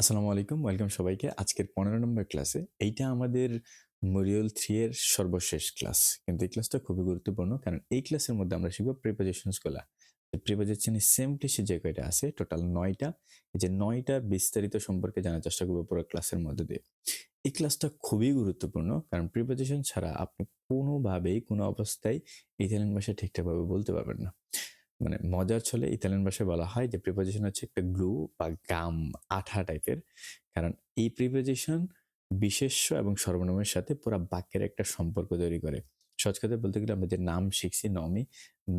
আসসালামু আলাইকুম, ওয়েলকাম সবাইকে। আজকের পনেরো নম্বর ক্লাসে এইটা আমাদের মরিয়ল থ্রি এর সর্বশেষ ক্লাস কিন্তু এই ক্লাসটা খুবই গুরুত্বপূর্ণ, কারণ এই ক্লাসের মধ্যে আমরা শিখব প্রিপোজিশনসগুলা। প্রিপোজিশন সেমটি যে কয়টা আছে টোটাল নয়টা। এই যে নয়টা বিস্তারিত সম্পর্কে জানার চেষ্টা করব পুরো ক্লাসের মধ্যে দিয়ে। এই ক্লাসটা খুবই গুরুত্বপূর্ণ, কারণ প্রিপোজিশন ছাড়া আপনি কোনোভাবেই কোনো অবস্থায় ইতালিয়ান ভাষা ঠিকঠাকভাবে বলতে পারবেন না। মানে মজার ছলে ইতালিয়ান ভাষায় বলা হয় যে প্রিপোজিশন হচ্ছে একটা গ্লু বা গাম, আঠা টাইপের। কারণ এই প্রিপোজিশন বিশেষ্য এবং সর্বনামের সাথে পুরো বাক্যের একটা সম্পর্ক তৈরি করে। সহজ কথা বলতে গেলে আমরা যে নাম শিখছি, নমি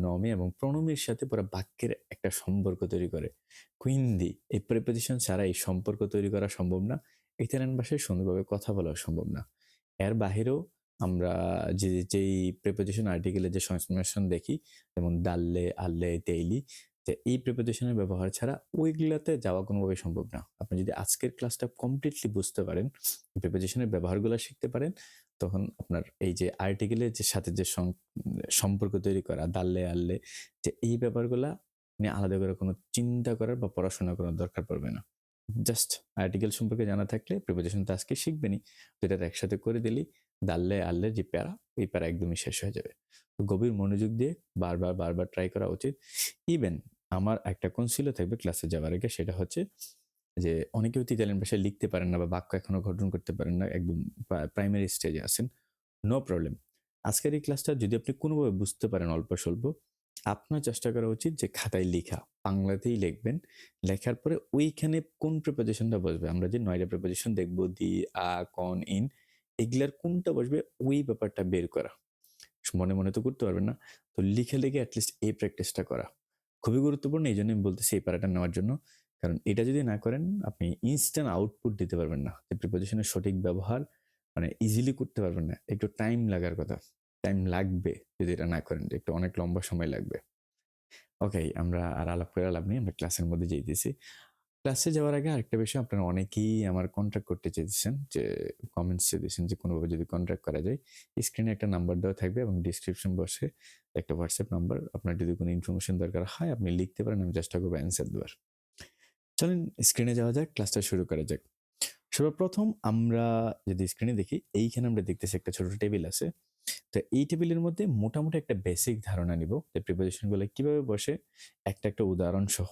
নমি এবং প্রণমীর সাথে পুরো বাক্যের একটা সম্পর্ক তৈরি করে। কুইন্দি এই প্রিপোজিশন ছাড়া এই সম্পর্ক তৈরি করা সম্ভব না। ইতালিয়ান ভাষায় সুন্দরভাবে কথা বলা সম্ভব না। এর বাহিরেও আমরা যে, যেই প্রিপোজিশন আর্টিকেলের যে সংস্পর্শন দেখি, যেমন দাল্লে আল্লে তেইলি যে এই প্রিপোজিশনের ব্যবহার ছাড়া ওইগুলাতে যাওয়া কোনোভাবে সম্ভব না। আপনি যদি আজকের ক্লাসটা কমপ্লিটলি বুঝতে পারেন প্রিপোজিশনের ব্যবহারগুলো শিখতে পারেন, তখন আপনার এই যে আর্টিকেলের যে সাথে যে সম্পর্ক তৈরি করা দাল্লে আল্লে যে এই ব্যাপারগুলা নিয়ে আলাদা করে কোনো চিন্তা করার বা পড়াশোনা করার দরকার পড়বে না। জাস্ট আর্টিকেল সম্পর্কে জানা থাকলে প্রিপোজিশন তো আজকে শিখবেনি দুইটা একসাথে করে দিলি দাল্লে আল্লে যে প্যারা ওই প্যারা একদমই শেষ হয়ে যাবে। তো গভীর মনোযোগ দিয়ে বারবার বারবার ট্রাই করা উচিত। ইভেন আমার একটা কনসিলও থাকবে ক্লাসে যাওয়ার আগে, সেটা হচ্ছে যে অনেকে হয়তো ইতালিয়ান ভাষায় লিখতে পারেন না বা বাক্য এখনও গঠন করতে পারেন না, একদম প্রাইমারি স্টেজে আছেন। নো প্রবলেম আজকের এই ক্লাসটা যদি আপনি কোনোভাবে বুঝতে পারেন অল্প স্বল্প, আপনার চেষ্টা করা উচিত যে খাতায় লেখা, বাংলাতেই লিখবেন। লেখার পরে ওইখানে কোন প্রিপোজিশনটা বসবে? আমরা যে নয়টা প্রিপোজিশন দেখব, দি, আ, কন, ইন এগুলার কোনটা বসবে? ওই ব্যাপারটা বের করা। মনে মনে তো করতে পারবেন না। তো লিখে লিখে অ্যাটলিস্ট এই প্র্যাকটিসটা করা। খুবই গুরুত্বপূর্ণ এই জন্য আমি বলতেছি এই প্যারাটা নেওয়ার জন্য। কারণ এটা যদি না করেন, আপনি ইনস্ট্যান্ট আউটপুট দিতে পারবেন না। যে প্রিপোজিশনের সঠিক ব্যবহার মানে ইজিলি করতে পারবেন না। একটু টাইম লাগার কথা। টাইম লাগবে যদি এটা না করেন। একটু অনেক লম্বা সময় লাগবে। ওকে আমরা আর আলাপ করে আলাপ নেই। আমরা ক্লাসের মধ্যে যেতেছি। ক্লাসে যাওয়ার আগে আরেকটা বিষয়, আপনারা অনেকেই আমার কন্ট্যাক্ট করতে চেয়েছেন যে কমেন্টস চেয়েছেন যে, কোনোভাবে যদি কন্ট্যাক্ট করা যায় স্ক্রিনে একটা নাম্বার দেওয়া থাকবে এবং ডিসক্রিপশন বসে একটা হোয়াটসঅ্যাপ নাম্বার আপনার যদি কোনো ইনফরমেশন দরকার হয়, আপনি লিখতে পারেন, আমি চেষ্টা করব অ্যান্সার দেওয়ার। চলেন স্ক্রিনে যাওয়া যাক ক্লাসটা শুরু করা যাক। সর্বপ্রথম আমরা যদি স্ক্রিনে দেখি, এইখানে আমরা দেখতেছি একটা ছোট টেবিল আছে। তো এই টেবিলের মধ্যে মোটামুটি একটা বেসিক ধারণা নিব যে প্রিপোজিশনগুলো কীভাবে বসে, একটা একটা উদাহরণ সহ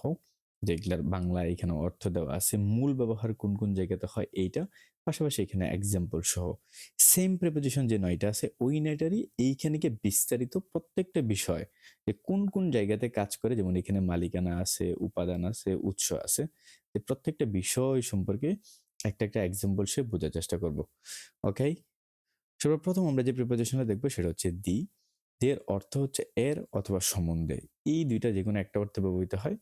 যেগুলার বাংলা এখানে অর্থ দেওয়া আছে, মূল ব্যবহার কোন কোন জায়গাতে হয় এইটা, পাশাপাশি এখানে এক্সাম্পল সহ। সেম প্রিপোজিশন যে নয়টা আছে, ওই নয়টারই এইখানে বিস্তারিত প্রত্যেকটা বিষয় যে কোন কোন জায়গাতে কাজ করে, যেমন এখানে মালিকানা আছে, উপাদান আছে, উৎস আছে, যে প্রত্যেকটা বিষয় সম্পর্কে একটা একটা এক্সাম্পল সে বোঝার চেষ্টা করব। ওকে সর্বপ্রথম আমরা যে প্রিপোজিশনটা দেখব সেটা হচ্ছে দি এর অর্থ হচ্ছে এর অথবা সম্বন্ধে। এই দুইটা যে কোনো একটা অর্থে ব্যবহৃত হয়।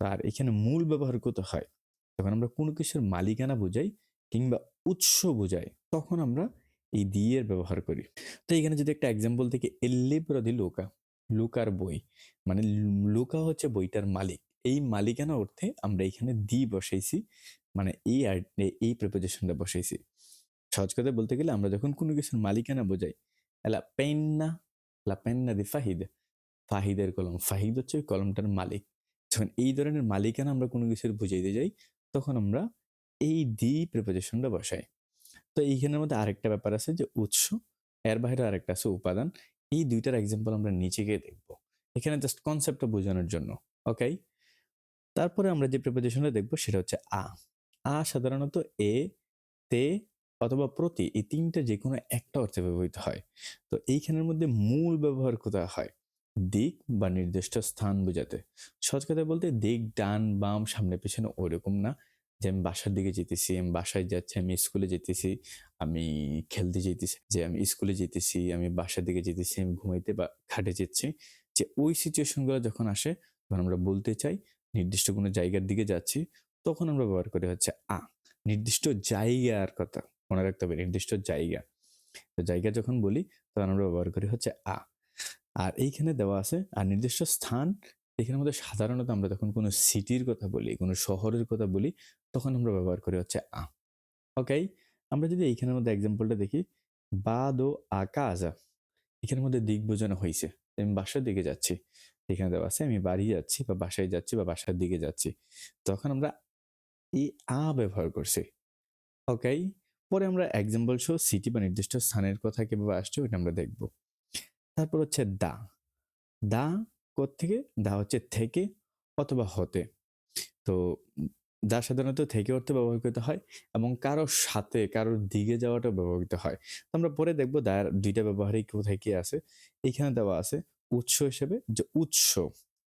তার এখানে মূল ব্যবহার করতে হয়। যখন আমরা কোনো কিছুর মালিকানা বোঝাই কিংবা উৎস বোঝাই, তখন আমরা এই দিয়ের ব্যবহার করি। তো এখানে যদি একটা এক্সাম্পল থেকে এল্লিব্র দি লোকা, লুকার বই মানে লুকা হচ্ছে বইটার মালিক। এই মালিকানা অর্থে আমরা এখানে দি বসাইছি মানে এই এই প্রিপোজিশনটা বসাইছি। সহজ কথা বলতে গেলে আমরা যখন কোনো কিছুর মালিকানা বোঝাই, এলা পেন্না লা পেন্না দি ফাহিদ। ফাহিদের কলম। ফাহিদ হচ্ছে ওই কলমটার মালিক। যখন এই ধরনের মালিকানা আমরা কোনো কিছুর বুঝাইতে যাই, তখন আমরা এই দি প্রিপোজিশনটা বসাই। তো এইখানের মধ্যে আরেকটা ব্যাপার আছে যে উৎস, এর বাইরে আরেকটা আছে উপাদান। এই দুইটার এক্সাম্পল আমরা নিচে গিয়ে দেখব। এখানে জাস্ট কনসেপ্টটা বোঝানোর জন্য ওকে তারপরে আমরা যে প্রিপোজিশনটা দেখব, সেটা হচ্ছে আ। আ সাধারণত এ, তে অথবা প্রতি এই তিনটা যে কোনো একটা অর্থে ব্যবহৃত হয়। তো এইখানের মধ্যে মূল ব্যবহার কোথায় হয়? দিক বা নির্দিষ্ট স্থান বোঝাতে। সহজ কথা বলতে দিক, ডান, বাম, সামনে, পেছনে ওরকম না। যে আমি বাসার দিকে যেতেছি, আমি বাসায় যাচ্ছি, আমি স্কুলে যেতেছি, আমি খেলতে যেতেছি, যে আমি স্কুলে যেতেছি, আমি বাসার দিকে যেতেছি, আমি ঘুমাইতে বা খাটে যেচ্ছি যে ওই সিচুয়েশনগুলো যখন আসে তখন আমরা বলতে চাই নির্দিষ্ট কোনো জায়গার দিকে যাচ্ছি, তখন আমরা ব্যবহার করি হচ্ছে আ। নির্দিষ্ট জায়গার কথা। মনে রাখতে হবে, নির্দিষ্ট জায়গা। তো জায়গা যখন বলি, তখন আমরা ব্যবহার করি হচ্ছে আ। আর এইখানে দেওয়া আছে, আর নির্দিষ্ট স্থান, এখানের মধ্যে সাধারণত আমরা যখন কোনো সিটির কথা বলি, কোনো শহরের কথা বলি, তখন আমরা ব্যবহার করি হচ্ছে আ। ওকে আমরা যদি এইখানের মধ্যে এক্সাম্পলটা দেখি, বাদ ও আকাজা এখানের মধ্যে দিক বোঝানো হয়েছে আমি বাসার দিকে যাচ্ছি, এখানে দেওয়া আছে, আমি বাড়ি যাচ্ছি বা বাসায় যাচ্ছি বা বাসার দিকে যাচ্ছি। তখন আমরা এই আ ব্যবহার করছি। ওকে পরে আমরা এক্সাম্পল সহ সিটি বা নির্দিষ্ট স্থানের কথা কীভাবে আসছে ওইটা আমরা দেখব। তারপর হচ্ছে দা। দা থেকে দা হচ্ছে থেকে অথবা হতে। তো দা সাধারণত থেকে অর্থে ব্যবহৃত হয় এবং কারোর সাথে, কারোর দিকে যাওয়াটা ব্যবহৃত হয়। আমরা পরে দেখব দায়ের দুইটা ব্যবহারই কোথায় কি আছে। এখানে দেওয়া আছে উৎস হিসেবে যে উৎস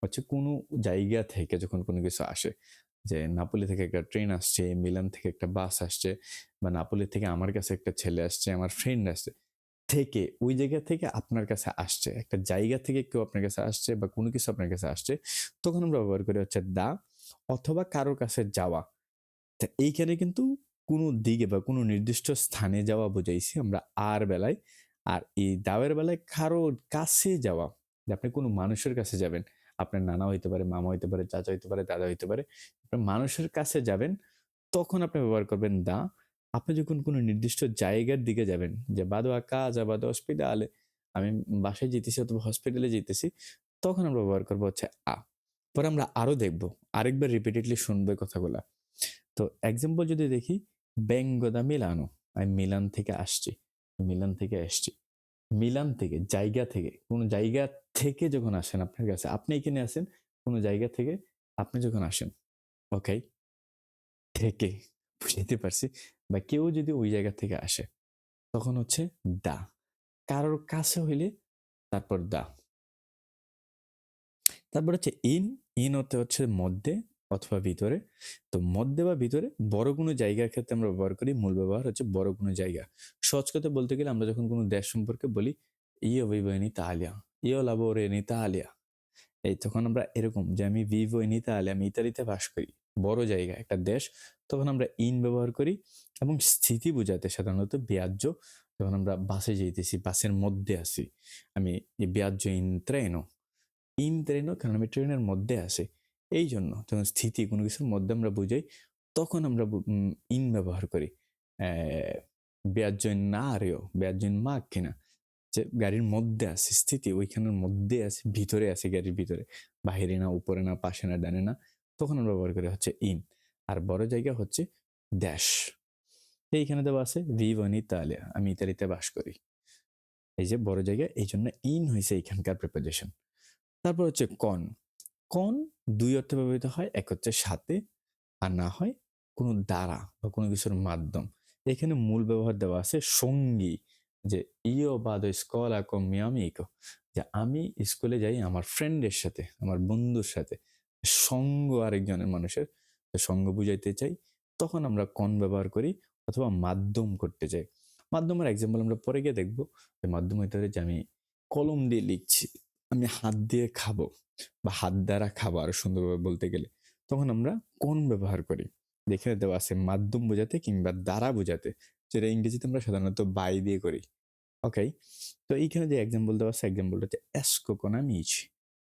হচ্ছে কোনো জায়গা থেকে যখন কোনো কিছু আসে। যে নাপোলি থেকে একটা ট্রেন আসছে মিলান থেকে একটা বাস আসছে বা নাপোলি থেকে আমার কাছে একটা ছেলে আসছে, আমার ফ্রেন্ড আসছে থেকে ওই জায়গা থেকে আপনার কাছে আসছে। একটা জায়গা থেকে কেউ আপনার কাছে আসছে বা কোনো কিছু আপনার কাছে আসছে, তখন আমরা ব্যবহার করি হচ্ছে দা অথবা কারোর কাছে যাওয়া তা এইখানে কিন্তু কোনো দিকে বা কোনো নির্দিষ্ট স্থানে যাওয়া বোঝাইছি আমরা আর বেলায়। আর এই দাওয়ের বেলায় কারোর কাছে যাওয়া যে আপনি কোনো মানুষের কাছে যাবেন, আপনার নানা হইতে পারে, মামা হইতে পারে, চাচা হইতে পারে, দাদা হইতে পারে মানুষের কাছে যাবেন, তখন আপনি ব্যবহার করবেন দা। আপনি যখন কোনো নির্দিষ্ট জায়গার দিকে যাবেন, যে বাদো কাজ, বাদো হসপিটালে, আমি বাসায় যেতেছি অথবা হসপিটালে যেতেছি, তখন আমরা ব্যবহার করব হচ্ছে আ। পরে আমরা আরও দেখব, আরেকবার রিপিটেডলি শুনব কথাগুলা। তো এক্সাম্পল যদি দেখি, বেঙ্গদা মিলানো, আমি মিলান থেকে আসছি, মিলান থেকে আসছি মিলান থেকে, জায়গা থেকে, কোনো জায়গা থেকে যখন আসেন আপনার কাছে, আপনি এখানে আসেন, কোনো জায়গা থেকে আপনি যখন আসেন ওকে থেকে বুঝতে পারছি। বা কেউ যদি ওই জায়গা থেকে আসে, তখন হচ্ছে দা। কারোর কাছে হইলে তারপর দা। তারপর হচ্ছে ইন। ইন হতে হচ্ছে মধ্যে অথবা ভিতরে। তো মধ্যে বা ভিতরে বড় কোনো জায়গার ক্ষেত্রে আমরা ব্যবহার করি। মূল ব্যবহার হচ্ছে বড় কোনো জায়গা। সহজ কথা বলতে গেলে আমরা যখন কোনো দেশ সম্পর্কে বলি ইয়ে vivo in Italia io lavoro in Alia এই তখন আমরা এরকম যে আমি ভিভো ইন আলিয়া আমি ইতালিতে বাস করি। বড় জায়গা, একটা দেশ, তখন আমরা ইন ব্যবহার করি এবং স্থিতি বোঝাতে সাধারণত ব্যাজ্য যখন আমরা বাসে যেতেছি বাসের মধ্যে আসি আমি ব্যাজ্য ইন ট্রেনও ইন ট্রেনও কারণ আমি ট্রেনের মধ্যে আসি এই জন্য যখন স্থিতি কোনো কিছুর মধ্যে আমরা বুঝাই, তখন আমরা ইন ব্যবহার করি। ব্যাজ্য না আরেও ব্যাজ্য মা কিনা, যে গাড়ির মধ্যে আছে, স্থিতি, ওইখানের মধ্যে আছে, ভিতরে আছে গাড়ির ভিতরে। বাহিরে না, উপরে না, পাশে না, ডানে না। তখন আমরা ব্যবহার করি হচ্ছে ইন আর বড় জায়গা হচ্ছে ড্যাশ এইখানে দেওয়া আছে ভিভন ইতালিয়া আমি ইতালিতে বাস করি। এই যে বড় জায়গা, এই জন্য ইন হয়েছে এইখানকার প্রিপোজিশন তারপর হচ্ছে কন কন দুই অর্থে ব্যবহৃত হয়, এক হচ্ছে সাথে, আর না হয় কোনো দ্বারা বা কোনো কিছুর মাধ্যম। এখানে মূল ব্যবহার দেওয়া আছে সঙ্গী, যে ইও বাদো স্কলা কম মিয়ামিকো যে আমি স্কুলে যাই আমার ফ্রেন্ডের সাথে, আমার বন্ধুর সাথে। সঙ্গ আরেকজনের মানুষের সঙ্গ বুঝাইতে চাই, তখন আমরা কন ব্যবহার করি অথবা মাধ্যম করতে চাই। মাধ্যমের এক্সাম্পল আমরা পরে গিয়ে দেখব। যে মাধ্যম হইতে যে আমি কলম দিয়ে লিখছি, আমি হাত দিয়ে খাব বা হাত দ্বারা খাব আরও সুন্দরভাবে বলতে গেলে, তখন আমরা কোন ব্যবহার করি? যেখানে দেওয়া আছে মাধ্যম বোঝাতে কিংবা দ্বারা বোঝাতে, যেটা ইংরেজিতে আমরা সাধারণত বাই দিয়ে করি। ওকে তো এইখানে যে এক্সাম্পল দেওয়া আছে এক্সাম্পলটা হচ্ছে অ্যাসকোকোনা মিচ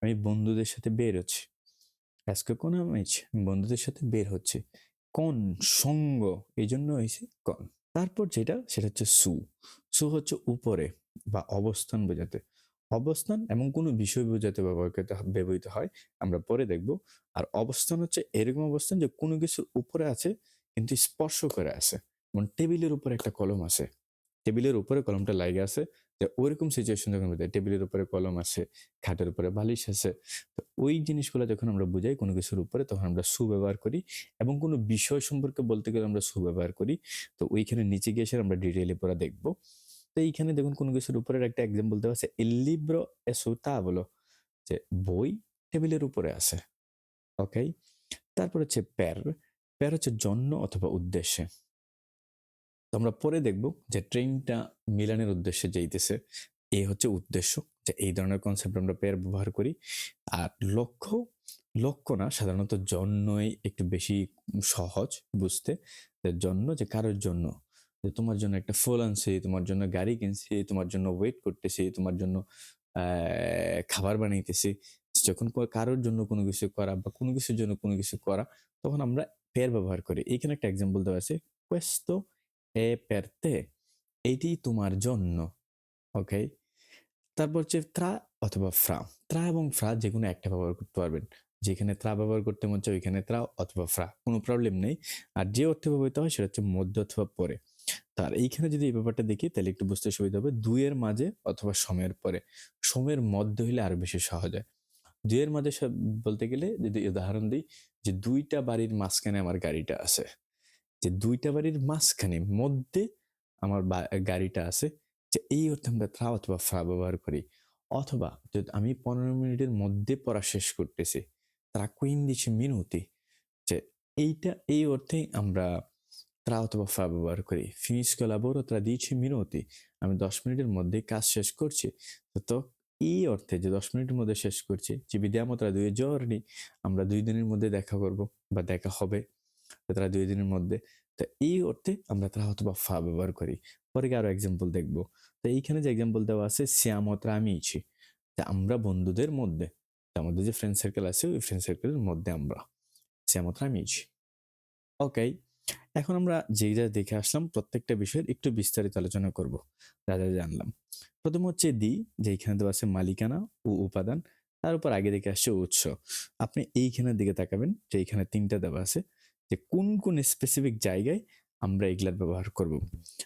আমি বন্ধুদের সাথে বের হচ্ছি অ্যাসকোকোনা মিচ বন্ধুদের সাথে বের হচ্ছে। কোন সঙ্গ? এই জন্য হয়েছে কন। তারপর যেটা, সেটা হচ্ছে সু। সু হচ্ছে উপরে বা অবস্থান বোঝাতে। অবস্থান এবং কোনো বিষয় বোঝাতে ব্যবহৃত ব্যবহৃত হয়, আমরা পরে দেখব। আর অবস্থান হচ্ছে এরকম অবস্থান যে কোনো কিছুর উপরে আছে, কিন্তু স্পর্শ করে আছে। যেমন টেবিলের উপরে একটা কলম আছে। টেবিলের উপরে কলমটা লাগে আছে। যে ওইরকম সিচুয়েশন যখন বোঝায় টেবিলের উপরে কলম আছে, খাটের উপরে বালিশ আছে, তো ওই জিনিসগুলো যখন আমরা বুঝাই কোনো কিছুর উপরে, তখন আমরা সু ব্যবহার করি এবং কোনো বিষয় সম্পর্কে বলতে গেলে আমরা সু ব্যবহার করি। তো ওইখানে নিচে গিয়ে এসে আমরা ডিটেইলে পরে দেখব। তো এইখানে দেখুন কোনো কিছুর উপরের একটা এক্সাম্পল দেওয়া আছে এল লিব্রো এসু তা বলো যে বই টেবিলের উপরে আছে ওকে তারপর হচ্ছে প্যার প্যার হচ্ছে জন্য অথবা উদ্দেশ্যে। তো আমরা পরে দেখব যে ট্রেনটা মিলানের উদ্দেশ্যে যাইতেছে এই হচ্ছে উদ্দেশ্য যে এই ধরনের কনসেপ্ট আমরা পেয়ার ব্যবহার করি। আর লক্ষ্য লক্ষ্য না, সাধারণত জন্যই একটু বেশি সহজ বুঝতে। জন্য যে কারোর জন্য, যে তোমার জন্য একটা ফুল আনছি, তোমার জন্য গাড়ি কিনছি, তোমার জন্য ওয়েট করতেছি, তোমার জন্য খাবার বানাইতেছি, যখন কারোর জন্য কোনো কিছু করা বা কোনো কিছুর জন্য কোনো কিছু করা, তখন আমরা পেয়ার ব্যবহার করি। এখানে একটা এক্সাম্পল দেওয়া আছে কোয়েস্তো এ পেরতে এটি তোমার জন্য ওকে তারপর হচ্ছে ত্রা অথবা ফ্রা। ত্রা এবং ফ্রা যে কোনো একটা ব্যবহার করতে পারবেন। যেখানে ত্রা ব্যবহার করতে মন চায় ওইখানে ত্রা অথবা ফ্রা, কোনো প্রবলেম নেই। আর যে অর্থে ব্যবহৃত হয় সেটা হচ্ছে মধ্য অথবা পরে। তার এইখানে যদি এই ব্যাপারটা দেখি তাহলে একটু বুঝতে সুবিধা হবে, দুইয়ের মাঝে অথবা সময়ের পরে। সময়ের মধ্যে হইলে আরও বেশি সহজ হয়। দুইয়ের মাঝে বলতে গেলে যদি উদাহরণ দিই যে দুইটা বাড়ির মাঝখানে আমার গাড়িটা আছে। দুইটা বাড়ির মাঝখানে মধ্যে আমার গাড়িটা আছে, যে এই অর্থে আমরা থ্রা অথবা ফ্রা ব্যবহার করি। অথবা যদি আমি পনেরো মিনিটের মধ্যে পড়া শেষ করতেছি, তারা কুইন দিচ্ছে মিনুতি, যে এইটা, এই অর্থেই আমরা ত্রা অথবা ফ্রা ব্যবহার করি। Finisco lavoro tra dieci minuti আমি দশ মিনিটের মধ্যে কাজ শেষ করছি। তো এই অর্থে যে দশ মিনিটের মধ্যে শেষ করছি vediamo tra due giorni আমরা দুই দিনের মধ্যে দেখা করব বা দেখা হবে। তারা দুই দিনের মধ্যে, তো এই অর্থে আমরা ত্রা অথবা ফা ব্যবহার করি। পরে আরও এক্সাম্পল দেখব। তো এইখানে যে এক্সাম্পল দেওয়া আছে শ্যাম অত্র আমিছি তা আমরা বন্ধুদের মধ্যে আমাদের যে ফ্রেন্ড সার্কেল আছে, ওই ফ্রেন্ড সার্কেলের মধ্যে আমরা শ্যাম অত্র আমিছি ওকে এখন আমরা যেই যা দেখে আসলাম, প্রত্যেকটা বিষয়ের একটু বিস্তারিত আলোচনা করব, যা যা জানলাম। প্রথম হচ্ছে দি, যে এখানে দেওয়া আছে মালিকানা ও উপাদান, তার উপর আগে দেখে আসছে উৎস। আপনি এইখানের দিকে তাকাবেন, যে এইখানে তিনটা দেওয়া আছে যে কোন কোন স্পেসিফিক জায়গায় আমরা এগুলার ব্যবহার করব।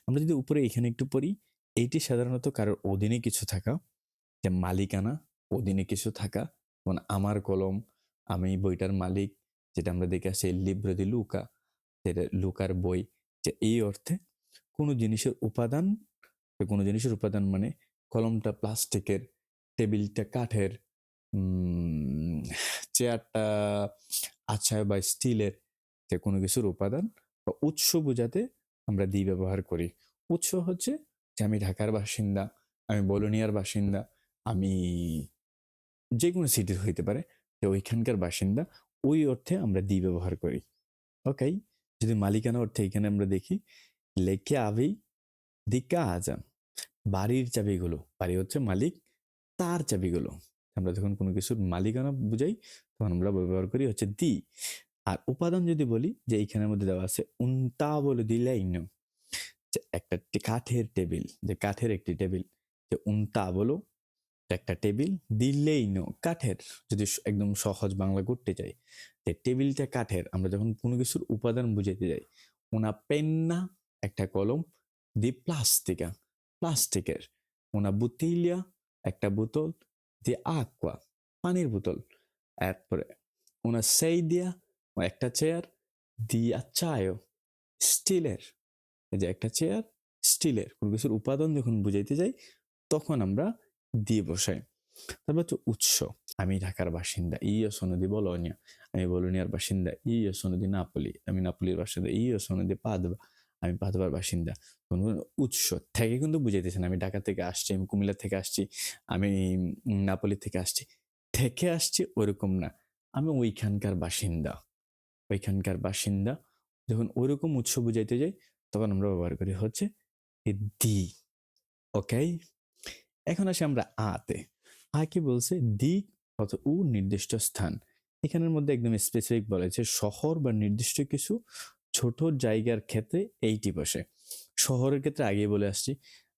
আমরা যদি উপরে এখানে একটু পড়ি এইটি সাধারণত কারোর অধীনে কিছু থাকা, যে মালিকানা অধীনে কিছু থাকা, যেমন আমার কলম, আমি বইটার মালিক, যেটা আমরা দেখে আসছি লিব্র দি লুকা যেটা লুকার বই, যে এই অর্থে কোনো জিনিসের উপাদান কোনো জিনিসের উপাদান মানে কলমটা প্লাস্টিকের, টেবিলটা কাঠের চেয়ারটা আচ্ছা বা স্টিলের যে কোনো কিছুর উপাদান বা উৎস বোঝাতে আমরা দি ব্যবহার করি। উৎস হচ্ছে যে আমি ঢাকার বাসিন্দা, আমি বলোনিয়ার বাসিন্দা, আমি যে কোনো সিটির হইতে পারে যে ওইখানকার বাসিন্দা, ওই অর্থে আমরা দি ব্যবহার করি। ওকে যদি মালিকানা অর্থে এখানে আমরা দেখি, লেখে আভি দিকা আজান। বাড়ির চাবিগুলো, বাড়ি হচ্ছে মালিক, তার চাবিগুলো। আমরা যখন কোনো কিছুর মালিকানা বুঝাই, তখন আমরা ব্যবহার করি হচ্ছে দি। আর উপাদান যদি বলি, যে এইখানের মধ্যে দেওয়া আছে, উন্তা বলে দিলাইন যে একটা কাঠের টেবিল, যে কাঠের একটি টেবিল, যে উন্তা বলো একটা টেবিল দিলেই নো কাঠের, যদি একদম সহজ বাংলা করতে চাই, যে টেবিলটা কাঠের, আমরা যখন কোনো কিছুর উপাদান বুঝাইতে যাই, ওনা পেন্না, একটা কলম, দি প্লাস্টিকা, প্লাস্টিকের, ওনা বুতিলিয়া, একটা বোতল, দি aqua পানির বোতল, এরপরে ওনা সেইদিয়া একটা চেয়ার দি acciaio স্টিলের যে একটা চেয়ার স্টিলের কোনো কিছুর উপাদান যখন বুঝাইতে যাই, তখন আমরা দিয়ে বসাই। তারপর হচ্ছে উৎস। আমি ঢাকার বাসিন্দা ই ইও সনদি বলোনিয়া। আমি বলোনিয়ার বাসিন্দা ই ইও সনদি নাপলি। আমি নাপলির বাসিন্দা ই ইও সনদি পাদবা। আমি পাদবার বাসিন্দা। উৎস থেকে কিন্তু বুঝাইতেছেন আমি ঢাকা থেকে আসছি, আমি কুমিল্লা থেকে আসছি, আমি নাপলি থেকে আসছি। থেকে আসছি ওরকম না। আমি ওইখানকার বাসিন্দা। ওইখানকার বাসিন্দা। যখন ওইরকম উৎস বুঝাইতে যাই, তখন আমরা ব্যবহার করি হচ্ছে দি, ওকে? এখন আসি আমরা আতে। আ কি বলছে? দিক অত উ নির্দিষ্ট স্থান। এখানের মধ্যে একদম স্পেসিফিক বলেছে শহর বা নির্দিষ্ট কিছু ছোট জায়গার ক্ষেত্রে এইটি বসে। শহরের ক্ষেত্রে আগে বলে আসছি,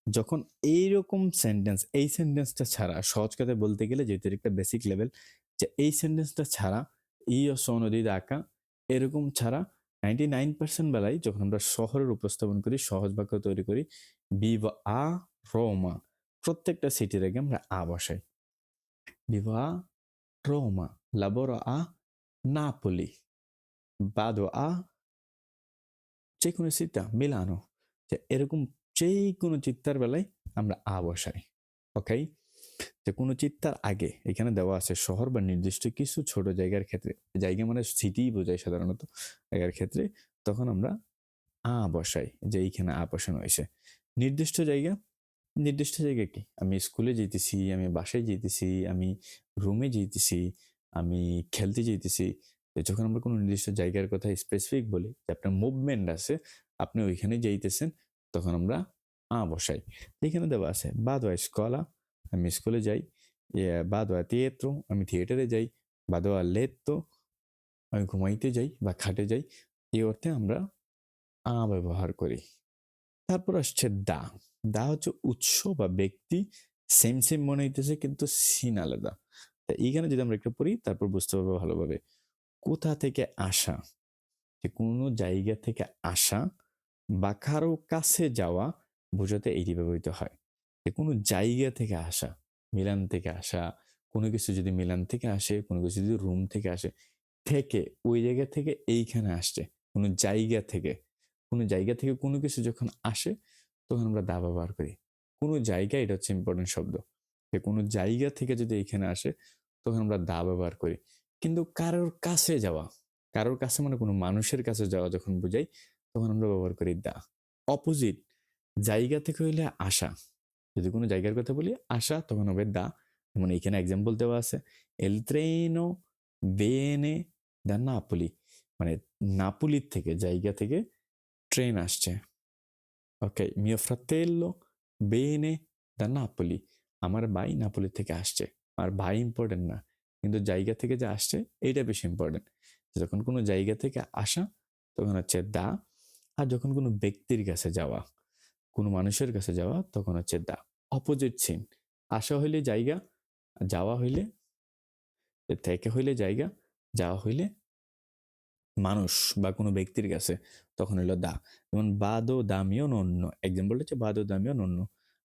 যখন এইরকম সেন্টেন্স এই সেন্টেন্সটা ছাড়া, সহজ কথায় বলতে গেলে যেহেতু একটা বেসিক লেভেল যে এই সেন্টেন্সটা ছাড়া, ই ও সনদী আঁকা এরকম ছাড়া নাইনটি নাইন পার্সেন্ট বেলায় যখন আমরা শহরের উপস্থাপন করি, সহজ বাক্য তৈরি করি, বিভা আ রোমা, প্রত্যেকটা সিটির আগে আমরা আ বসাই। আ রোমা, লাবোরো আ, নাপোলি, বাদো আ যে কোনো চিত্তা মিলানো এরকম যে কোনো চিত্তার বেলায় আমরা আ বসাই ওকে যে কোনো চিত্তার আগে এখানে দেওয়া আছে শহর বা নির্দিষ্ট কিছু ছোট জায়গার ক্ষেত্রে, জায়গা মানে সিটি বোঝায় সাধারণত, জায়গার ক্ষেত্রে। তখন আমরা আ বসাই যে এইখানে আ বসানো হয়েছে। নির্দিষ্ট জায়গা নির্দিষ্ট জায়গা কি? আমি স্কুলে যেতেছি, আমি বাসায় যেতেছি, আমি রুমে যেতেছি, আমি খেলতে যেতেছি। যখন আমরা কোনো নির্দিষ্ট জায়গার কথা স্পেসিফিক বলি, যে আপনার মুভমেন্ট আছে, আপনি ওইখানে যাইতেছেন, তখন আমরা আ বসাই। এখানে দেওয়া আছে বাদো স্কলা আমি স্কুলে যাই বাদো থিয়েত্রো আমি থিয়েটারে যাই বাদো লেত্তো, আমি ঘুমাইতে যাই বা খাটে যাই, এই অর্থে আমরা আ ব্যবহার করি। তারপর আসছে দা। দা হচ্ছে উৎস বা ব্যক্তি সেম সেম মনে হইতেছে কিন্তু সিন আলাদা। তা এইখানে যদি আমরা একটু পড়ি, তারপর বুঝতে পারব ভালোভাবে। কোথা থেকে আসা? যে কোনো জায়গা থেকে আসা বা কারও কাছে যাওয়া বোঝাতে এইটি ব্যবহৃত হয়। যে কোনো জায়গা থেকে আসা, মিলান থেকে আসা, কোনো কিছু যদি মিলান থেকে আসে, কোনো কিছু যদি রুম থেকে আসে, থেকে ওই জায়গা থেকে এইখানে আসছে, কোনো জায়গা থেকে। কোনো জায়গা থেকে কোনো কিছু যখন আসে, তখন আমরা দা ব্যবহার করি। কোনো জায়গা এটা হচ্ছে ইম্পর্টেন্ট শব্দ। যে কোনো জায়গা থেকে যদি এইখানে আসে, তখন আমরা দা ব্যবহার করি। কিন্তু কারোর কাছে যাওয়া, কারোর কাছে মানে কোনো মানুষের কাছে যাওয়া যখন বুঝাই, তখন আমরা ব্যবহার করি দা। অপোজিট জায়গা থেকে হইলে আসা। যদি কোনো জায়গার কথা বলি, আসা, তখন হবে দা। যেমন এইখানে এক্সাম্পল দেওয়া আছে, এল ট্রেনো বেনে দা নাপলি। মানে নাপুলির থেকে, জায়গা থেকে ট্রেন আসছে। ওকে মিও ফ্রাতেল্লো বেনে দা নাপলি। আমার ভাই নাপলি থেকে আসছে। আর ভাই ইম্পর্টেন্ট না, কিন্তু জায়গা থেকে যে আসছে, এইটা বেশি ইম্পর্টেন্ট যখন কোনো জায়গা থেকে আসা, তখন হচ্ছে দা। আর যখন কোনো ব্যক্তির কাছে যাওয়া, কোনো মানুষের কাছে যাওয়া, তখন হচ্ছে দা। অপোজিট সিন আসা হইলে জায়গা, যাওয়া হইলে, থেকে হইলে জায়গা, যাওয়া হইলে মানুষ বা কোনো ব্যক্তির কাছে, তখন হইল দা। যেমন বাদো দামিও নন্য। এক্সাম্পল হচ্ছে বাদো দামিও নন্য।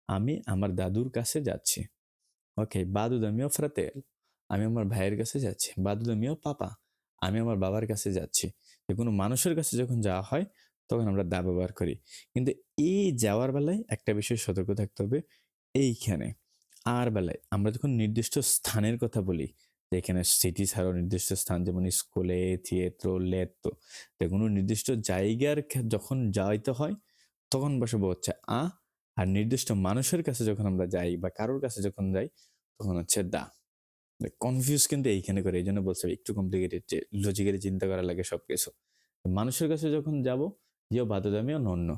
আমি আমার দাদুর কাছে যাচ্ছি। ওকে বাদু দামিও ফ্রাতেল। আমি আমার ভাইয়ের কাছে যাচ্ছি। বাদু দামিও পাপা। আমি আমার বাবার কাছে যাচ্ছি। যে কোনো মানুষের কাছে যখন যাওয়া হয়, তখন আমরা দা ব্যবহার করি। কিন্তু এই যাওয়ার বেলায় একটা বিষয় সতর্ক থাকতে হবে। এইখানে। আর বেলায় আমরা যখন নির্দিষ্ট স্থানের কথা বলি, যে এখানে সিটি ছাড়াও নির্দিষ্ট স্থান, যেমন স্কুলে থিয়েত্র লেত্র তো কোনো নির্দিষ্ট জায়গার যখন যাইতে হয়, তখন বসবো হচ্ছে আ, আর নির্দিষ্ট মানুষের কাছে যখন আমরা যাই বা কারোর কাছে যখন যাই, তখন হচ্ছে দা। কনফিউজ কিন্তু এইখানে করে এই জন্য বলছে একটু কমপ্লিকেটেড যে লজিক্যালি চিন্তা করা লাগে সবকিছু। মানুষের কাছে যখন যাব জিও বাদো দামিও নন্য।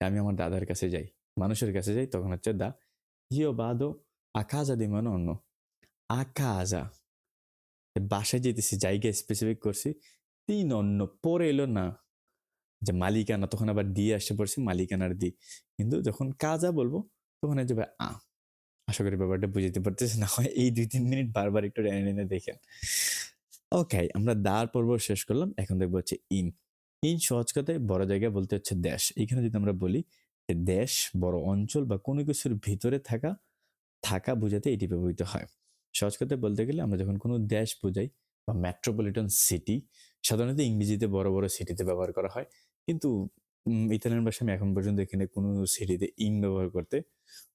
আমি আমার দাদার কাছে যাই, মানুষের কাছে যাই, তখন হচ্ছে দা জিও বাদো আকাজা দিমান অন্য আকাজা বাসায় যেতেছি জায়গা স্পেসিফিক করছি তিন অন্য পরে এলো না যে মালিকানা তখন আবার দিয়ে আসতে পড়ছি মালিকানার দি কিন্তু যখন কাজা বলব তখন যাবে আ আশা করি ব্যাপারটা বুঝতে পারতেছি না হয় এই দুই তিন মিনিট বারবার একটু টেনে টেনে দেখেন ওকে আমরা দার পর্ব শেষ করলাম এখন দেখব হচ্ছে ইন ইন সহজ কথায় বড় জায়গায় বলতে হচ্ছে দেশ এখানে যদি আমরা বলি দেশ, বড় অঞ্চল বা কোনো কিছুর ভিতরে থাকা থাকা বোঝাতে এটি ব্যবহৃত হয়। সহজ কথা বলতে গেলে আমরা যখন কোনো দেশ বোঝাই বা মেট্রোপলিটন সিটি সাধারণত ইংরেজিতে বড় বড় সিটিতে ব্যবহার করা হয়। কিন্তু ইতালিয়ান ভাষা আমি এখন পর্যন্ত এখানে কোনো সিটিতে ইন ব্যবহার করতে,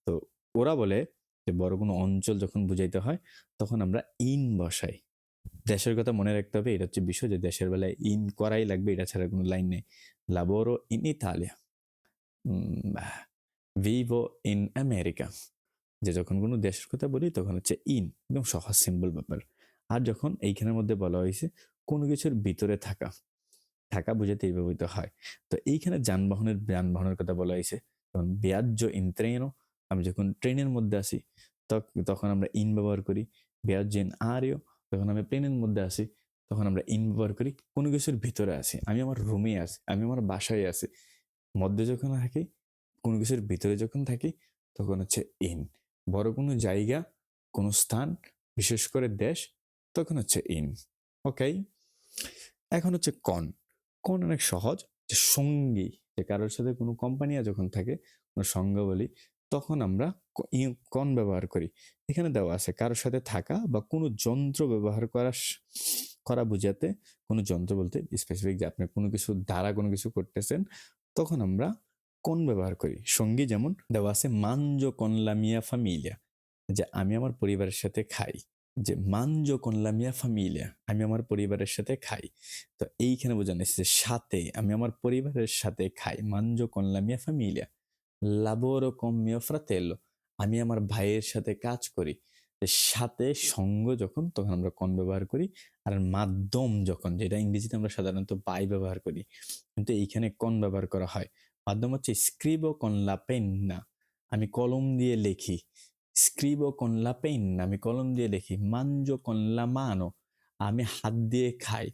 তো ওরা বলে যে বড় কোনো অঞ্চল যখন বুঝাইতে হয়, তখন আমরা ইন বসাই। দেশের কথা মনে রাখতে হবে, এটা হচ্ছে বিষয় যে দেশের বেলায় ইন করাই লাগবে, এটা ছাড়া কোনো লাইন নেই। লাবোরো ইন ইতালিয়া ভিভো ইন আমেরিকা যে যখন কোনো দেশের কথা বলি তখন হচ্ছে ইন একদম সহজ সিম্পল ব্যাপার। আর যখন এইখানের মধ্যে বলা হয়েছে কোনো কিছুর ভিতরে থাকা থাকা বোঝাতে ব্যবহৃত হয়। তো এইখানে যানবাহনের যানবাহনের কথা বলা হয়েছে। তখন ব্যাজ্য ইন ট্রেনও আমি যখন ট্রেনের মধ্যে আসি তখ- তখন আমরা ইন ব্যবহার করি। ব্যাজ্য ইন আরও যখন আমি প্লেনের মধ্যে আসি, তখন আমরা ইন ব্যবহার করি। কোনো কিছুর ভিতরে আসি। আমি আমার রুমে আছি আমি আমার বাসায় আছি মধ্যে যখন থাকি, কোনো কিছুর ভিতরে যখন থাকি, তখন হচ্ছে ইন বড় কোনো জায়গা, কোনো স্থান, বিশেষ করে দেশ, তখন হচ্ছে ইন ওকে এখন হচ্ছে কন কন অনেক সহজ, যে সঙ্গী, যে কারোর সাথে কোনো কোম্পানি যখন থাকে, কোনো সঙ্গ বলি তখন আমরা কন ব্যবহার করি। এখানে দেওয়া আছে কারোর সাথে থাকা বা কোনো যন্ত্র ব্যবহার করা করা বোঝাতে, কোনো যন্ত্র বলতে স্পেসিফিক যে আপনি কোনো কিছু দ্বারা কোনো কিছু করতেছেন তখন আমরা কোন ব্যবহার করি? সঙ্গী যেমন দেওয়া আছে মানজো কনলামিয়া ফামিলিয়া যে আমি আমার পরিবারের সাথে খাই। যে মানজো কনলামিয়া ফামিলিয়া আমি আমার পরিবারের সাথে খাই। তো এইখানে বোঝানো হয়েছে যে, সাথে আমি আমার পরিবারের সাথে খাই। মানজো কনলামিয়া ফামিলিয়া লাবোরো কম মিও ফ্রাতেলো আমি আমার ভাইয়ের সাথে কাজ করি সাথে সঙ্গ যখন, তখন আমরা কন ব্যবহার করি আর মাধ্যম যখন, যেটা ইংরেজিতে আমরা সাধারণত বাই ব্যবহার করি, কিন্তু এইখানে কন ব্যবহার করা হয়। মাধ্যম হচ্ছে স্ক্রিবো কন লা পেন্না। আমি কলম দিয়ে লিখি, স্ক্রিবো কন লা পেন্না, আমি কলম দিয়ে লিখি মানজো কন লা মানো, আমি হাত দিয়ে খাই।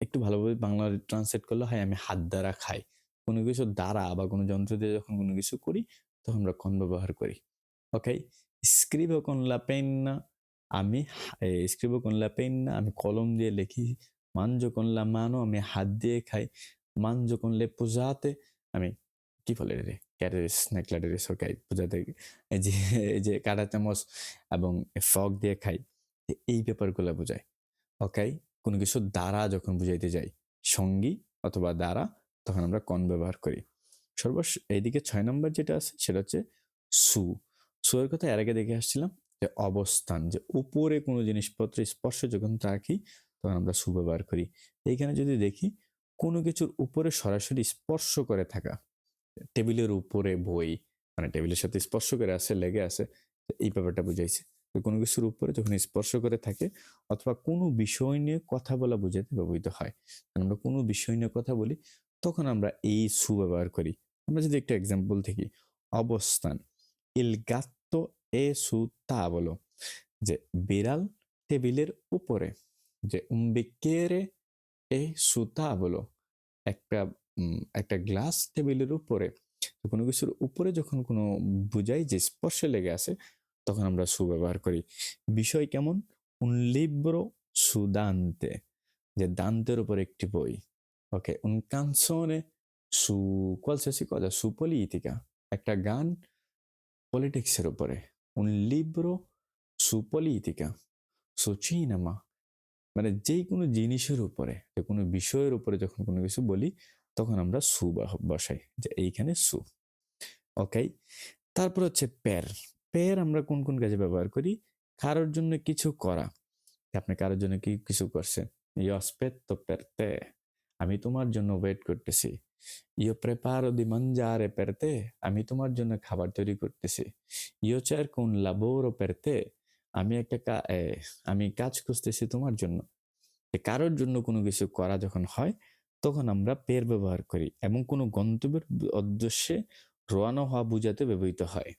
একটু ভালোভাবে বাংলা ট্রান্সলেট করলে হয়, আমি হাত দ্বারা খাই। কোনো কিছু দ্বারা বা কোনো যন্ত্র দিয়ে যখন কোনো কিছু করি, তখন আমরা কন ব্যবহার করি। ওকে স্ক্রিবো কন লা পেন্না আমি স্ক্রিবো la penna আমি কলম দিয়ে লিখি con la mano আমি হাত দিয়ে খাই con le posate আমি কি বলে রে ক্যাটারিস না ক্ল্যাটারিস ওকে এই যে যে কাটা চামচ এবং ফক দিয়ে খাই, এই ব্যাপারগুলো বোঝায় ওকে, কোনো কিছু দ্বারা যখন বুঝাইতে যাই, সঙ্গী অথবা দ্বারা, তখন আমরা কন ব্যবহার করি, সর্বশ, এইদিকে ছয় নম্বর যেটা আছে, সেটা হচ্ছে সু সু এর কথা এর আগে দেখে আসছিলাম যে অবস্থান, যে উপরে কোনো জিনিসপত্র স্পর্শ যখন রাখি তখন আমরা সু ব্যবহার করি। এইখানে যদি দেখি কোনো কিছুর উপরে সরাসরি স্পর্শ করে থাকা, টেবিলের উপরে বই মানে টেবিলের সাথে স্পর্শ করে আসে লেগে আছে এই ব্যাপারটা বুঝাইছে। কোনো কিছুর উপরে যখন স্পর্শ করে থাকে অথবা কোনো বিষয় নিয়ে কথা বলা বোঝাতে ব্যবহৃত হয় আমরা কোনো বিষয় নিয়ে কথা বলি তখন আমরা এই সু ব্যবহার করি। আমরা যদি একটা এক্সাম্পল থেকে অবস্থান। ইল গাত্তো এ সু তা বলো যে বিড়াল টেবিলের উপরে যে উম্বিকেরে এ সুতা বলো একটা একটা গ্লাস টেবিলের উপরে কোনো কিছুর উপরে যখন কোনো বুঝাই যে স্পর্শে লেগে আছে তখন আমরা সু ব্যবহার করি বিষয় কেমন su Dante যে দান্তের উপর একটি বই ওকে un canzone su qualsiasi cosa su politica একটা গান পলিটিক্সের উপরে un libro su politica মানে যেই কোনো জিনিসের উপরে, যে কোনো বিষয়ের উপরে যখন কোনো কিছু বলি, তখন আমরা সু বসাই, যে এইখানে সু। ওকে? তারপর হচ্ছে প্যার প্যার আমরা কোন কোন কাজে ব্যবহার করি? কারোর জন্য কিছু করা। আপনি কারোর জন্য কি কিছু করছেন? ইয় aspetto per te আমি তোমার জন্য ওয়েট করতেছি। ইয় di mangiare per te আমি তোমার জন্য খাবার তৈরি করতেছি। ইয় un lavoro per te আমি একটা আমি কাজ খুঁজতেছি তোমার জন্য। কারোর জন্য কোনো কিছু করা যখন হয়, তখন আমরা পের ব্যবহার করি এবং কোনো গন্তব্যের উদ্দেশ্যে রোয়ানো হওয়া বুঝাতে ব্যবহৃত হয়।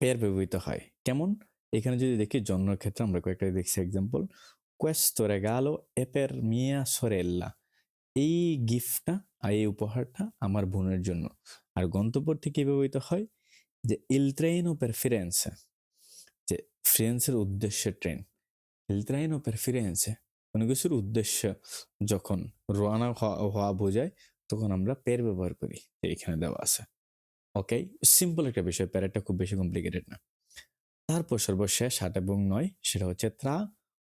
পের ব্যবহৃত হয়। কেমন? এখানে যদি দেখি জন্মের ক্ষেত্রে আমরা কয়েকটা দেখছি। Example questo regalo è per mia sorella. এই গিফটটা আর এই উপহারটা আমার বোনের জন্য আর গন্তব্য থেকে ব্যবহৃত হয় যে ইল ট্রেন ও প্রেফারেন্স যে ফ্রেন্সের উদ্দেশ্যে ট্রেন ইল ট্রেন ও প্রেফারেন্স কোনো কিছুর উদ্দেশ্য যখন রোয়ানা হওয়া বোঝায় তখন আমরা পের ব্যবহার করি এইখানে দেওয়া আছে ওকে সিম্পল একটা বিষয় প্যারেটটা খুব বেশি কমপ্লিকেটেড না তারপর সর্বশেষ আট এবং নয় সেটা হচ্ছে ত্রা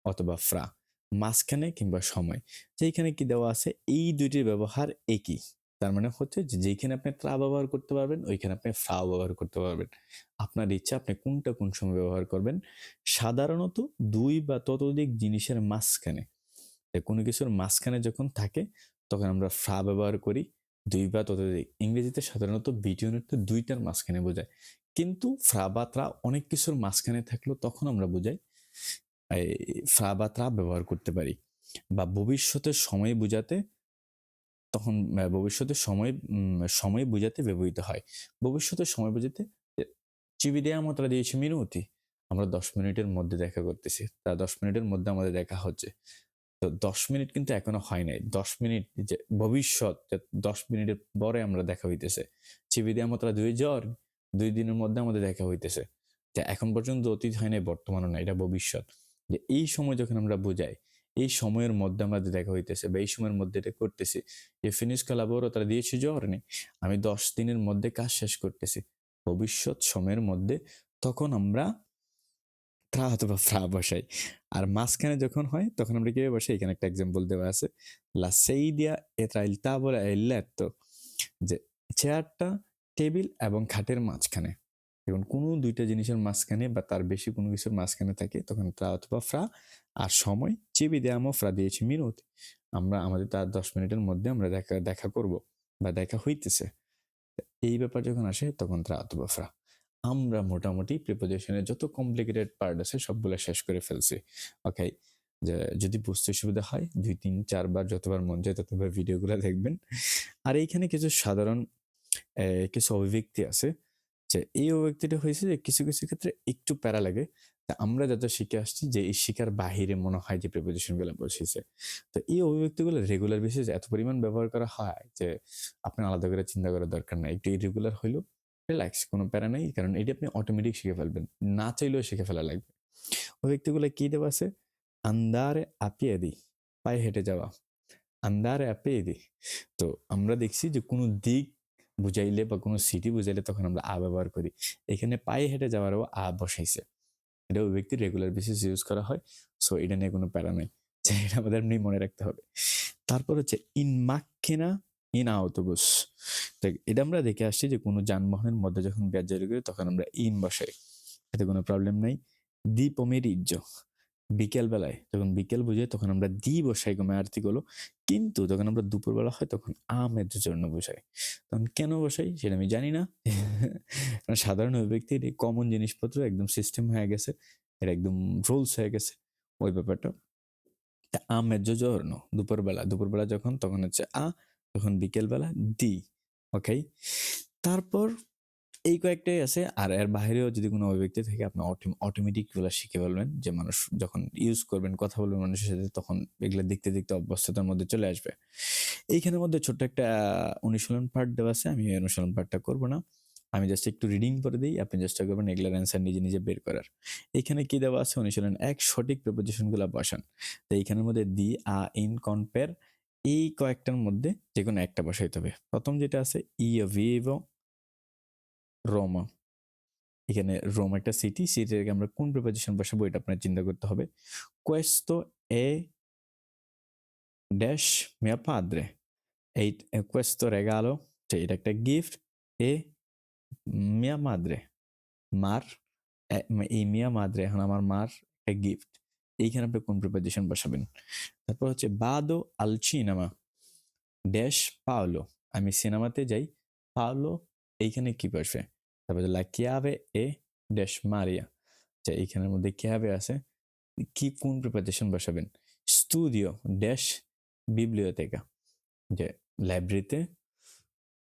অথবা ফ্রা, মাঝখানে কিংবা সময়। যেখানে কি দেওয়া আছে, এই দুইটির ব্যবহার একই। তার মানে হচ্ছে যে যেখানে আপনি ত্রা ব্যবহার করতে পারবেন, ওইখানে আপনি ফ্রা ব্যবহার করতে পারবেন। আপনার ইচ্ছা, আপনি কোনটা কোন সময় ব্যবহার করবেন, সাধারণত দুই বা ততোধিক জিনিসের মাঝখানে। কোনো কিছুর মাঝখানে যখন থাকে, তখন আমরা ফ্রা ব্যবহার করি, দুই বা ততোধিক। ইংরেজিতে সাধারণত বিটি বিটিউনিট দুইটার মাঝখানে বোঝায়। কিন্তু ফ্রা বা ত্রা অনেক কিছুর মাঝখানে থাকলেও তখন আমরা বোঝাই ফ্রা বা ত্রা ব্যবহার করতে পারি। বা ভবিষ্যতের সময় বোঝাতে তখন ভবিষ্যতের সময় সময় বোঝাতে ব্যবহৃত হয়। ভবিষ্যতের সময় বোঝাতে চিবি দেওয়া মাত্রা দিয়েছি মিনুতি আমরা দশ মিনিটের মধ্যে দেখা করতেছি। তা দশ মিনিটের মধ্যে আমাদের দেখা হচ্ছে। তো দশ মিনিট কিন্তু এখনও হয় নাই। দশ মিনিট যে, ভবিষ্যৎ দশ মিনিটের পরে আমরা দেখা হইতেছে। চিবি দেওয়া মাত্রা দুই জ্বর দুই দিনের মধ্যে আমাদের দেখা হইতেছে। এখন পর্যন্ত অতীত হয় নাই, বর্তমানও না এটা ভবিষ্যৎ। যে এই সময় যখন আমরা বোঝাই, এই সময়ের মধ্যে আমাদের দেখা হইতেছে বা এই সময়ের মধ্যে এটা করতেছি, যে ফিনিশ কালাবরও তারা দিয়েছি নেই, আমি দশ দিনের মধ্যে কাজ শেষ করতেছি। ভবিষ্যৎ সময়ের মধ্যে তখন আমরা ত্রা অথবা ফ্রা বসাই। আর মাঝখানে যখন হয়, তখন আমরা কীভাবে বসাই? এখানে একটা এক্সাম্পল দেওয়া আছে। লা সেইদিয়া এত্রা ইলতা বলে এল্লাত্তো যে চেয়ারটা টেবিল এবং খাটের মাঝখানে। এখন কোনো দুইটা জিনিসের মাঝখানে বা তার বেশি কোনো কিছুর মাঝখানে থাকে, তখন ত্রা অথবা ফ্রা আর সময় চেবি দেয়ামো ফ্রা দিয়েছি মিনুত। আমরা, আমাদের তার দশ মিনিটের মধ্যে আমরা দেখা দেখা করব বা দেখা হইতেছে। এই ব্যাপার যখন আসে, তখন ত্রা অথবা ফ্রা। আমরা মোটামুটি প্রিপোজিশনের যত কমপ্লিকেটেড পার্ট আছে সবগুলো শেষ করে ফেলছি। ওকে যে যদি বুঝতে সুবিধা হয়, দুই, তিন চারবার যতবার মন যায় ততবার ভিডিওগুলো দেখবেন। আর এইখানে কিছু সাধারণ কিছু অভিব্যক্তি আছে। যে এই অভিব্যক্তিটা হয়েছে যে কিছু কিছু ক্ষেত্রে একটু প্যারা লাগে। তা আমরা যত শিখে আসছি যে এই শিকার বাহিরে মনে হয় যে প্রিপোজিশনগুলো বসেছে। তো এই অভিব্যক্তিগুলো রেগুলার বেসিস এত পরিমাণ ব্যবহার করা হয় যে আপনার আলাদা করে চিন্তা করার দরকার নাই। একটু ইরেগুলার হইলেও রিল্যাক্স কোনো প্যারা নেই। কারণ এটি আপনি অটোমেটিক শিখে ফেলবেন। না চাইলেও শিখে ফেলা লাগবে। ওই ব্যক্তিগুলো কি দেওয়া আছে? আন্দারে আপিয়ে দিই পায়ে হেঁটে যাওয়া। আন্দারে আপিয়ে দি। তো আমরা দেখছি যে কোনো দিক বুঝাইলে বা কোনো সিটি বুঝাইলে তখন আমরা আ ব্যবহার করি। এখানে পায়ে হেঁটে যাওয়ারও আ বসাইছে। এটা ওই ব্যক্তির রেগুলার বেসিস ইউজ করা হয় সো এটা নিয়ে কোনো প্যারা নেই। যে এটা আমাদের এমনি মনে রাখতে হবে। তারপর হচ্ছে ইন মাক্ষিনা ইন আউটোবুস দেখ, এটা আমরা দেখে আসছি যে কোনো যানবাহনের মধ্যে যখন ব্যাজারি করি তখন আমরা ইন বসাই। এতে কোনো প্রবলেম নাই। দ্বীপ অমেরিজ্য বিকেল বেলায় যখন বিকেল বুঝে তখন আমরা দি বসাই গমে আর্থিক হলো কিন্তু যখন আমরা দুপুরবেলা হয় তখন আমের জন্য বসাই। তখন কেন বসাই সেটা আমি জানি না। সাধারণ ব্যক্তির এই কমন জিনিসপত্র একদম সিস্টেম হয়ে গেছে। এটা একদম রুলস হয়ে গেছে ওই ব্যাপারটা। তা আমের জন্য দুপুরবেলা দুপুরবেলা যখন তখন হচ্ছে আ, তখন বিকেলবেলা দি ওকে তারপর এই কয়েকটাই আছে। আর এর বাইরেও যদি কোনো অভিব্যক্তি থাকে, আপনি অটোমেটিকগুলো শিখে ফেলবেন। যে মানুষ যখন ইউজ করবেন, কথা বলবেন মানুষের সাথে, তখন এগুলো দেখতে দেখতে অভ্যস্ততার মধ্যে চলে আসবে। এইখানের মধ্যে ছোট্ট একটা অনুশীলন পার্ট দেওয়া আছে। আমি অনুশীলন পার্টটা করব না। আমি জাস্ট একটু রিডিং করে দিই। আপনি চেষ্টা করবেন, এগুলোর অ্যান্সার নিজে নিজে বের করার। এখানে কি দেওয়া আছে? অনুশীলন এক, সঠিক প্রপোজিশনগুলো বসান। তো এইখানের মধ্যে দি, আ, ইন কম্পেয়ার এই কয়েকটার মধ্যে যে কোনো একটা বসাইতে হবে। প্রথম যেটা আছে, ই ভিভো রোমা। এখানে রোম একটা সিটি সিটিকে আমরা কোন প্রিপোজিশন বসাবো এটা আপনার চিন্তা করতে হবে। কোয়েস্তো এ ড্যাশ মিয়া পাদ্রে এই কোয়েস্তো রেগালো এটা একটা গিফট এ মিয়া মাদ্রে মার এই মিয়া মাদ্রে এখন আমার মার একটা গিফট এইখানে আপনি কোন প্রিপোজিশন বসাবেন? তারপর হচ্ছে বাদো আল সিনেমা ড্যাশ পাওলো আমি সিনেমাতে যাই। পাওলো এইখানে কি বসবে? তারপরে লা এ ড্যাশ মারিয়া। আচ্ছা এইখানের মধ্যে কীভাবে আছে? কি কোন প্রিপারেশন বসাবেন? স্টুডিও ড্যাশ বিবলিওতেকা যে লাইব্রেরিতে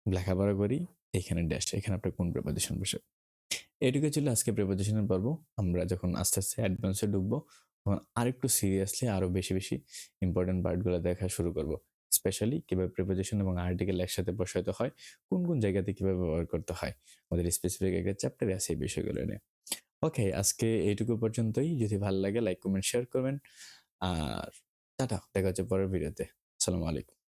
লেখাপড়া করি, এখানে ড্যাশ, এখানে আপনার কোন প্রিপারেশন বসাবেন? এটুকু ছিল আজকে প্রিপারেশনের পর্ব। আমরা যখন আস্তে আস্তে অ্যাডভান্সে ঢুকবো, তখন আরেকটু সিরিয়াসলি আরও বেশি বেশি ইম্পর্টেন্ট পার্টগুলো দেখা শুরু করব। স্পেশালি কীভাবে প্রিপোজিশন এবং আর্টিকেল একসাথে বসাতে হয়, কোন কোন জায়গাতে কীভাবে ব্যবহার করতে হয়, আমাদের স্পেসিফিক একটা চ্যাপ্টারে আছে এই বিষয়গুলো নিয়ে। ওকে আজকে এইটুকু পর্যন্তই। যদি ভালো লাগে লাইক কমেন্ট শেয়ার করবেন। আর টাটা, দেখা হচ্ছে পরের ভিডিওতে আসসালামু আলাইকুম।